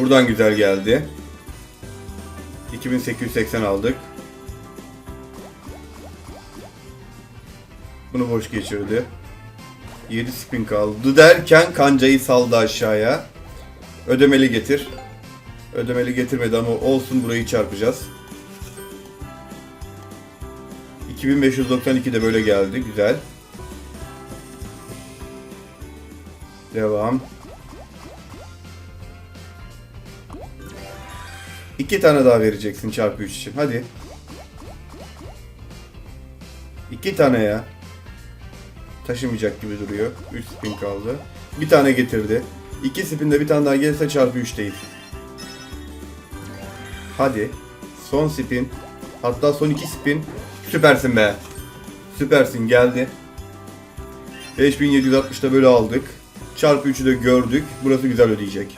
Buradan güzel geldi. 2880 aldık. Bunu boş geçirdi. 7 spin kaldı derken kancayı saldı aşağıya. Ödemeli getir. Ödemeli getirmedi ama olsun burayı çarpacağız. 2592 de böyle geldi. Güzel. Devam. İki tane daha vereceksin çarpı 3 için. Hadi. İki tane ya. Taşımayacak gibi duruyor. 3 spin kaldı. Bir tane getirdi. İki spinde bir tane daha gelirse çarpı 3 değil. Hadi. Son spin. Hatta son iki spin. Süpersin be. Süpersin geldi. 5760'da böyle aldık. Çarpı 3'ü de gördük. Burası güzel ödeyecek.